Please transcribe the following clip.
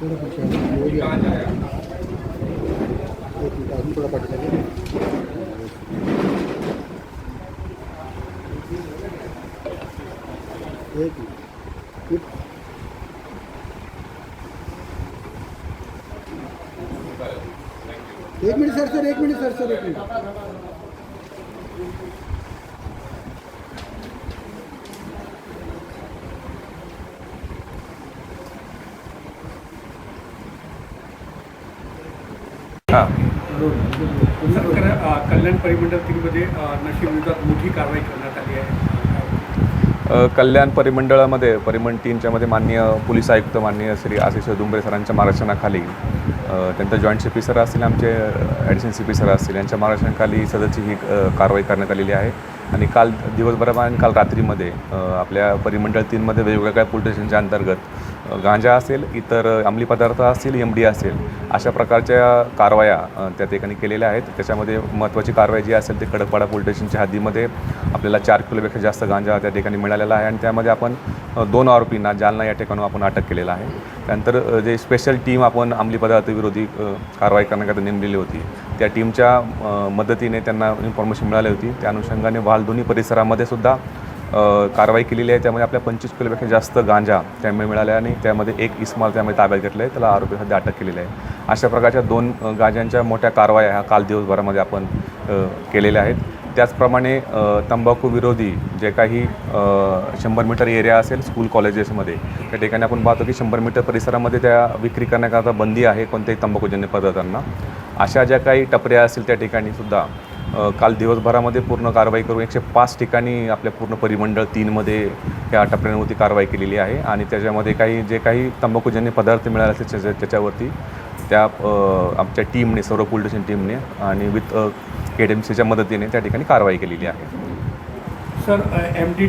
थोडं पुढच्या बाजूला. एवढी आहे. एक मिनिट, अजून थोडा पाठीमागे. एक मिनिट. एक- एक मिनिट सर सर एक मिनिट सर सर एक मिनिट कल्याण परिमंडळ तीनमध्ये अ, नशेविरोधात मोठी कारवाई करण्यात आली आहे. अ, कल्याण परिमंडळामध्ये परिमंडळ तीनच्या मध्ये माननीय पोलीस आयुक्त माननीय श्री आशिष दुंबरे सरांच्या मार्गदर्शनाखाली त्यांचं जॉईंट सी पी सर असतील आमचे ॲडिशनल सी पी सर असतील यांच्या मार्गदर्शनाखाली सदरची ही कारवाई करण्यात आलेली आहे. आणि काल दिवसभरामध्ये आणि काल रात्रीमध्ये आपल्या परिमंडळ तीनमध्ये वेगवेगळ्या पोलीस स्टेशनच्या अंतर्गत गांजा असेल इतर अंमली पदार्थ असतील एम डी असेल अशा प्रकारच्या कारवाया त्या ठिकाणी केलेल्या आहेत. त्याच्यामध्ये महत्त्वाची कारवाई जी असेल ते खडकपाडा पोलीस स्टेशनच्या हद्दीमध्ये आपल्याला चार किलोपेक्षा जास्त गांजा त्या ठिकाणी मिळालेला आहे आणि त्यामध्ये आपण दोन आरोपींना जालना या ठिकाणी आपण अटक केलेला आहे. त्यानंतर जे स्पेशल टीम आपण अंमली पदार्थ विरोधी कारवाई करण्याकरता नेमलेली होती त्या टीमच्या मदतीने त्यांना इन्फॉर्मेशन मिळाली होती. त्या अनुषंगाने वालदोनी परिसरामध्ये सुद्धा कारवाई केलेली आहे. त्यामध्ये आपल्या पंचवीस किलोपेक्षा जास्त गांजा त्यामुळे मिळाल्या आणि त्यामध्ये एक इस्माल त्यामध्ये ताब्यात घेतलं आहे. त्याला आरोपी सध्या अटक केलेली आहे. अशा प्रकारच्या दोन गांजांच्या मोठ्या कारवाया ह्या काल दिवसभरामध्ये आपण केलेल्या आहेत. त्याचप्रमाणे तंबाखू विरोधी जे काही शंभर मीटर एरिया असेल स्कूल कॉलेजेसमध्ये त्या ठिकाणी आपण पाहतो की शंभर मीटर परिसरामध्ये त्या विक्री करण्याकरता बंदी आहे कोणत्याही तंबाखूजन्य पदार्थांना. अशा ज्या काही टपऱ्या असतील त्या ठिकाणी सुद्धा काल दिवसभरामध्ये पूर्ण कारवाई करून एकशे पाच ठिकाणी आपल्या पूर्ण परिमंडळ तीनमध्ये या टपऱ्यांवरती कारवाई केलेली आहे आणि त्याच्यामध्ये काही जे काही तंबाखूजन्य पदार्थ मिळाले असतील त्याच्या त्याच्यावरती त्या आमच्या टीमने सर्व पोलीस टीमने आणि विथ के डी एम सीच्या मदतीने त्या ठिकाणी कारवाई केलेली आहे. Sir M D